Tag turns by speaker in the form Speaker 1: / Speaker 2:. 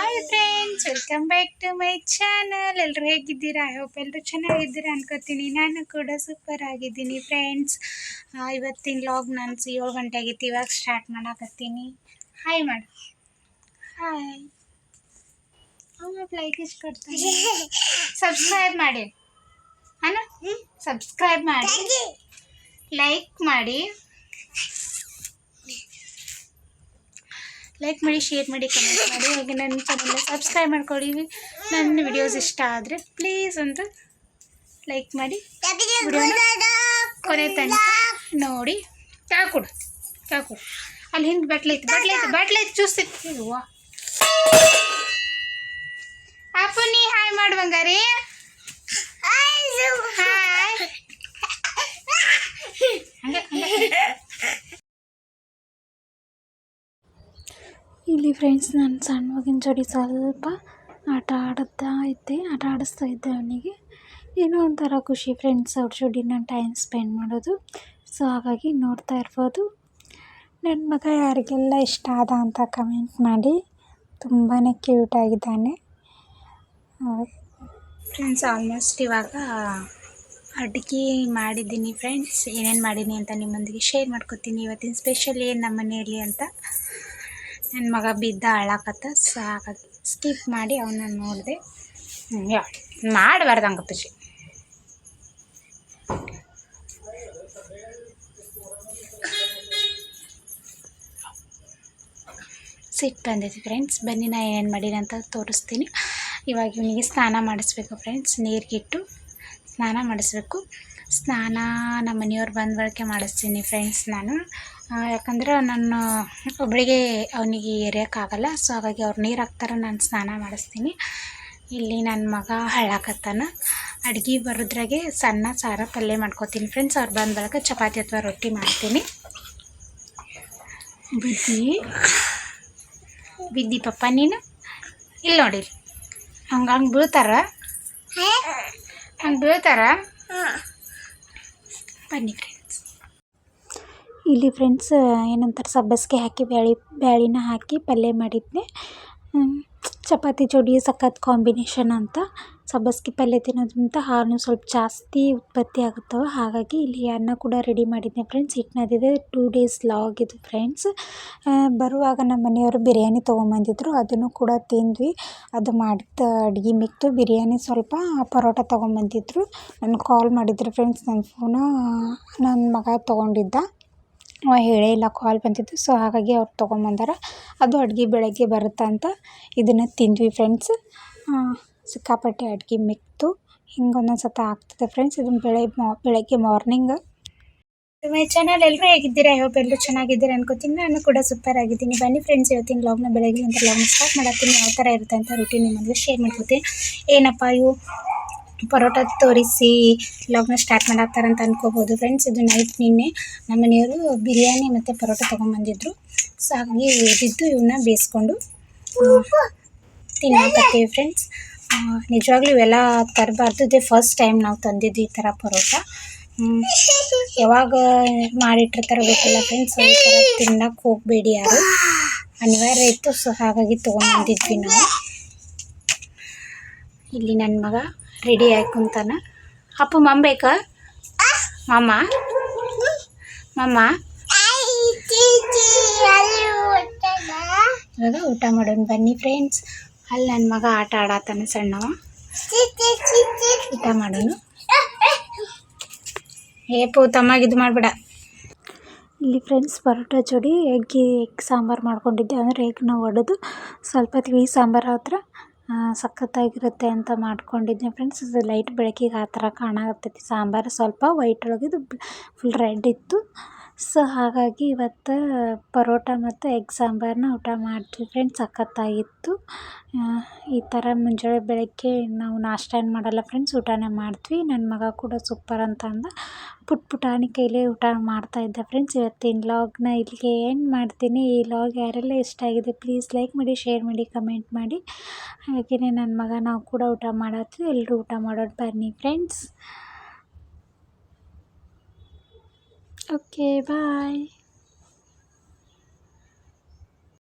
Speaker 1: Hi friends welcome back to my channel ಎಲ್ಲರೂ ಹೇಗಿದ್ದೀರಾ? I hope ಎಲ್ಲರೂ ಚೆನ್ನಾಗಿದ್ದೀರಾ ಅನ್ಕೋತೀನಿ. ನಾನು ಕೂಡ ಸೂಪರ್ ಆಗಿದ್ದೀನಿ ಫ್ರೆಂಡ್ಸ್ ಇವತ್ತಿನ ಲಾಗ್ ನಾನು ಏಳು ಗಂಟೆ ಆಗಿತ್ತು ಇವಾಗ ಸ್ಟಾರ್ಟ್ ಮಾಡಾಕತ್ತೀನಿ. ಹಾಯ್ ಮಾಡು ಹಾಯ್ ಲೈಕ್ ಇಷ್ಟು ಕೊಡ್ತೀನಿ ಸಬ್ಸ್ಕ್ರೈಬ್ ಮಾಡಿ. ಅಣ್ಣ ಸಬ್ಸ್ಕ್ರೈಬ್ ಮಾಡಿ. ಲೈಕ್ ಮಾಡಿ. ಲೈಕ್ ಮಾಡಿ ಶೇರ್ ಮಾಡಿ ಕಮೆಂಟ್ ಮಾಡಿ. ಹಾಗೆ ನನ್ನ ಚಾನಲ್ನ ಸಬ್ಸ್ಕ್ರೈಬ್ ಮಾಡ್ಕೊಳ್ಳಿ. ನನ್ನ ವಿಡಿಯೋಸ್ ಇಷ್ಟ ಆದರೆ ಪ್ಲೀಸ್ ಒಂದು ಲೈಕ್ ಮಾಡಿ. ವಿಡಿಯೋನ ಕೊನೆ ತನಕ ನೋಡಿ. ಚಾ ಕೊಡು ಚಾ ಕೊಡು ಅಲ್ಲಿ ಹಿಂದೆ ಬಟ್ಲೆ ಐತಿ ಬಟ್ಲೆ ಐತಿ ಬಟ್ಲೆ ಐತಿ ಚೂಸ್ತಿತ್ತು ಹೂವ ಅಪ್ಪು, ನೀ ಹಾಯ್ ಮಾಡು ಬಂಗಾರಿ ಹಾಯ್ ಹಂಗೆ ಹಂಗೆ ಇಲ್ಲಿ ಫ್ರೆಂಡ್ಸ್ ನಾನು ಸಣ್ಣ ಮಗಿನ ಜೋಡಿ ಸ್ವಲ್ಪ ಆಟ ಆಡುತ್ತಾ ಇದ್ದೆ, ಆಟ ಆಡಿಸ್ತಾ ಇದ್ದೆ ಅವನಿಗೆ. ಏನೋ ಒಂಥರ ಖುಷಿ ಫ್ರೆಂಡ್ಸ್ ಅವ್ರ ಜೋಡಿ ನಾನು ಟೈಮ್ ಸ್ಪೆಂಡ್ ಮಾಡೋದು. ಸೊ ಹಾಗಾಗಿ ನೋಡ್ತಾ ಇರ್ಬೋದು. ನನ್ನ ಮಗ ಯಾರಿಗೆಲ್ಲ ಇಷ್ಟ ಆದ ಅಂತ ಕಮೆಂಟ್ ಮಾಡಿ. ತುಂಬಾ ಕ್ಯೂಟ್ ಆಗಿದ್ದಾನೆ. ಫ್ರೆಂಡ್ಸ್ ಆಲ್ಮೋಸ್ಟ್ ಇವಾಗ ಅಡುಗೆ ಮಾಡಿದ್ದೀನಿ ಫ್ರೆಂಡ್ಸ್ ಏನೇನು ಮಾಡೀನಿ ಅಂತ ನಿಮ್ಮೊಂದಿಗೆ ಶೇರ್ ಮಾಡ್ಕೊತೀನಿ. ಇವತ್ತಿನ ಸ್ಪೆಷಲ್ ಏನು ನಮ್ಮ ಮನೆಯಲ್ಲಿ ಅಂತ. ನನ್ನ ಮಗ ಬಿದ್ದ ಅಳಾಕತ್ತ ಸಾಕ ಸ್ಕಿಪ್ ಮಾಡಿ ಅವನ್ನ ನೋಡಿದೆ. ಮಾಡಬಾರ್ದು ಹಂಗಪ್ಪಜಿ ಸಿಟ್ಟು ಬಂದೈತಿ ಫ್ರೆಂಡ್ಸ್ ಬನ್ನಿ, ನಾ ಏನು ಮಾಡೀನಿ ಅಂತ ತೋರಿಸ್ತೀನಿ. ಇವಾಗ ಇವನಿಗೆ ಸ್ನಾನ ಮಾಡಿಸ್ಬೇಕು ಫ್ರೆಂಡ್ಸ್ ನೀರಿಗಿಟ್ಟು ಸ್ನಾನ ಮಾಡಿಸ್ಬೇಕು. ಸ್ನಾನ ನಮ್ಮ ಮನೆಯವ್ರು ಬಂದ ಬಳಕೆ ಮಾಡಿಸ್ತೀನಿ ಫ್ರೆಂಡ್ಸ್ ನಾನು. ಯಾಕಂದ್ರೆ ನಾನು ಒಬ್ಬಳಿಗೆ ಅವನಿಗೆ ಎರೆಯೋಕ್ಕಾಗಲ್ಲ ಸೊ ಹಾಗಾಗಿ ಅವ್ರು ನೀರು ಹಾಕ್ತಾರೆ ನಾನು ಸ್ನಾನ ಮಾಡಿಸ್ತೀನಿ. ಇಲ್ಲಿ ನನ್ನ ಮಗ ಹಳ್ಳಾಕತ್ತಾನ. ಅಡುಗೆ ಬರೋದ್ರಾಗೆ ಸಣ್ಣ ಸಾರ ಪಲ್ಯ ಮಾಡ್ಕೋತೀನಿ ಫ್ರೆಂಡ್ಸ್ ಅವ್ರು ಬಂದ ಬಳಿಕ ಚಪಾತಿ ಅಥವಾ ರೊಟ್ಟಿ ಮಾಡ್ತೀನಿ. ಬಿದ್ದಿ ಬಿದ್ದಿ ಪಪ್ಪ ನೀನು? ಇಲ್ಲಿ ನೋಡಿ ಹಂಗೆ ಹಂಗೆ ಬೀಳ್ತಾರ? ಹಂಗೆ ಬೀಳ್ತಾರ? ಬನ್ನಿ ಫ್ರೆಂಡ್ಸ್ ಇಲ್ಲಿ ಫ್ರೆಂಡ್ಸ್ ಏನಂತಾರೆ, ಸಬ್ಬಸಿಗೆ ಹಾಕಿ, ಬ್ಯಾಳಿ, ಬ್ಯಾಳಿನ ಹಾಕಿ ಪಲ್ಯ ಮಾಡಿದ್ದೆ. ಚಪಾತಿ ಜೋಡಿ ಸಖತ್ ಕಾಂಬಿನೇಷನ್ ಅಂತ. ಸಬ್ಬಸ್ಗೆ ಪಲ್ಯ ತಿನ್ನೋದ್ರಿಂದ ಹಾಲು ಸ್ವಲ್ಪ ಜಾಸ್ತಿ ಉತ್ಪತ್ತಿ ಆಗುತ್ತವೆ. ಹಾಗಾಗಿ ಇಲ್ಲಿ ಅನ್ನ ಕೂಡ ರೆಡಿ ಮಾಡಿದ್ದೆ ಫ್ರೆಂಡ್ಸ್ ಹಿಟ್ಟು ಟೂ ಡೇಸ್ ಲಾಗ್ ಇದು ಫ್ರೆಂಡ್ಸ್ ಬರುವಾಗ ನಮ್ಮ ಮನೆಯವರು ಬಿರಿಯಾನಿ ತೊಗೊಂಬಂದಿದ್ರು. ಅದನ್ನು ಕೂಡ ತಿಂದ್ವಿ. ಅದು ಮಾಡಿದ ಅಡುಗೆ ಮಿಕ್ತು ಬಿರಿಯಾನಿ ಸ್ವಲ್ಪ ಪರೋಟ ತೊಗೊಂಬಂದಿದ್ರು. ನಾನು ಕಾಲ್ ಮಾಡಿದ್ರು ಫ್ರೆಂಡ್ಸ್ ನನ್ನ ಫೋನ ನನ್ನ ಮಗ ತೊಗೊಂಡಿದ್ದ. ಹೇಳೇ ಇಲ್ಲ ಕಾಲ್ ಬಂದಿದ್ದು ಸೊ ಹಾಗಾಗಿ ಅವ್ರು ತೊಗೊಂಬಂದಾರ ಅದು ಅಡ್ಗೆ ಬೆಳಗ್ಗೆ ಬರುತ್ತೆ ಅಂತ ಇದನ್ನು ತಿಂದ್ವಿ ಫ್ರೆಂಡ್ಸ್ ಸಿಕ್ಕಾಪಟ್ಟೆ ಅಡ್ಗೆ ಮಿಕ್ತು. ಹಿಂಗೆ ಒಂದೊಂದು ಸತ ಆಗ್ತದೆ ಫ್ರೆಂಡ್ಸ್ ಇದನ್ನು ಮಾ, ಬೆಳಗ್ಗೆ ಮಾರ್ನಿಂಗ್ ಮೈ ಚಾನಲ್ ಎಲ್ಲರೂ ಹೇಗಿದ್ದೀರಾ? ಹೋಪ್ ಎಲ್ಲರೂ ಚೆನ್ನಾಗಿದ್ದೀರಾ ಅನ್ಕೋತೀನಿ. ನಾನು ಕೂಡ ಸೂಪರ್ ಆಗಿದ್ದೀನಿ. ಬನ್ನಿ ಫ್ರೆಂಡ್ಸ್ ಇವತ್ತಿನ ಲಾಗ್ನ ಬೆಳಗ್ಗೆ ಅಂತ ಲಾಗ್ನ ಸ್ಟಾರ್ಟ್ ಮಾಡತ್ತೀನಿ. ಯಾವ ಥರ ಇರುತ್ತೆ ಅಂತ ರೂಟೀನ್ ನಿಮ್ಮಲ್ಲಿ ಶೇರ್ ಮಾಡ್ಕೋತೀನಿ ಏನಪ್ಪ ಇವು? ಪರೋಟ ತೋರಿಸಿ, ಲಾಗ್ನ ಸ್ಟಾರ್ಟ್ ಮಾಡತ್ತಾರಂತ ಅನ್ಕೋಬೋದು. ಫ್ರೆಂಡ್ಸ್ ಇದು ನೈಟ್ ನಿನ್ನೆ. ನಮ್ಮ ಮನೆಯವರು ಬಿರಿಯಾನಿ ಮತ್ತು ಪರೋಟ ತೊಗೊಂಬಂದಿದ್ರು. ಸೊ ಹಾಗಾಗಿ ಬಿದ್ದು ಇವನ್ನ ಬೇಯಿಸ್ಕೊಂಡು ತಿನ್ನಾಕತ್ತೀವಿ ಫ್ರೆಂಡ್ಸ್ ನಿಜವಾಗ್ಲೂ ಇವೆಲ್ಲ ತರಬಾರ್ದು. ಇದೇ ಫಸ್ಟ್ ಟೈಮ್ ನಾವು ತಂದಿದ್ದು ಈ ಥರ ಪರೋಟ. ಯಾವಾಗ ಮಾಡಿಟ್ಟಿರ್ತಾರೆ ಗೊತ್ತಿಲ್ಲ ಫ್ರೆಂಡ್ಸ್ ಈ ಥರ ತಿನ್ನಕ್ಕೆ ಹೋಗಬೇಡಿ ಯಾರು. ಅನಿವಾರ್ಯ ಇತ್ತು ಸೊ ಹಾಗಾಗಿ ತೊಗೊಂಬಂದಿದ್ವಿ ನಾವು. ಇಲ್ಲಿ ನನ್ನ ಮಗ. ರೆಡಿ ಕುಂತಾನ. ಅಪ್ಪ ಮಮ್ಮ ಮಾಮ? ಮಾಮ? ಇವಾಗ ಊಟ ಮಾಡೋಣ ಬನ್ನಿ ಫ್ರೆಂಡ್ಸ್ ಅಲ್ಲಿ ನನ್ನ ಮಗ ಆಟ ಆಡತ್ತಾನೆ ಸಣ್ಣವ. ಊಟ ಮಾಡೋಣ. ತಮ್ಮಾಗ ಇದು ಮಾಡಬೇಡ. ಇಲ್ಲಿ ಫ್ರೆಂಡ್ಸ್ ಪರೋಟ ಜೋಡಿ ಎಗ್ಗಿ, ಎಗ್ ಸಾಂಬಾರು ಮಾಡ್ಕೊಂಡಿದ್ದೆ. ಅಂದರೆ ನಾವು ಒಡೆದು ಸ್ವಲ್ಪ ತಿಳಿ ಸಾಂಬಾರು ಹತ್ರ ಸಖತ್ತಾಗಿರುತ್ತೆ ಅಂತ ಮಾಡ್ಕೊಂಡಿದ್ದೆ ಫ್ರೆಂಡ್ಸ್ ಇದು ಲೈಟ್ ಬೆಳಕಿಗೆ ಆ ಥರ ಕಾಣಕತ್ತೈತಿ. ಸಾಂಬಾರು ಸ್ವಲ್ಪ ವೈಟ್ ಒಳಗಿದು ಫುಲ್ ರೆಡ್ ಇತ್ತು. ಸೊ ಹಾಗಾಗಿ ಇವತ್ತು ಪರೋಟ ಮತ್ತು ಎಗ್ ಸಾಂಬಾರನ್ನ ಊಟ ಮಾಡಿದ್ವಿ ಫ್ರೆಂಡ್ಸ್ ಸಖತ್ತಾಗಿತ್ತು. ಈ ಥರ ಮುಂಜಾನೆ ಬೆಳಗ್ಗೆ ನಾವು ನಾಷ್ಟ ಏನು ಮಾಡಲ್ಲ ಫ್ರೆಂಡ್ಸ್ ಊಟನೇ ಮಾಡ್ತೀವಿ. ನನ್ನ ಮಗ ಕೂಡ ಸೂಪರ್ ಅಂತ ಅಂದ. ಪುಟ್ ಪುಟಾಣಿ ಕೈಲೇ ಊಟ ಮಾಡ್ತಾಯಿದ್ದೆ ಫ್ರೆಂಡ್ಸ್ ಇವತ್ತಿನ ಲಾಗ್ನ ಇಲ್ಲಿಗೆ ಏನು ಮಾಡ್ತೀನಿ. ಈ ಲಾಗ್ ಯಾರೆಲ್ಲ ಇಷ್ಟ ಆಗಿದೆ ಪ್ಲೀಸ್ ಲೈಕ್ ಮಾಡಿ ಶೇರ್ ಮಾಡಿ ಕಮೆಂಟ್ ಮಾಡಿ. ಹಾಗೆಯೇ ನನ್ನ ಮಗ ನಾವು ಕೂಡ ಊಟ ಮಾಡತ್ತೀವಿ. ಎಲ್ಲರೂ ಊಟ ಮಾಡೋದು ಬನ್ನಿ ಫ್ರೆಂಡ್ಸ್ Okay, bye.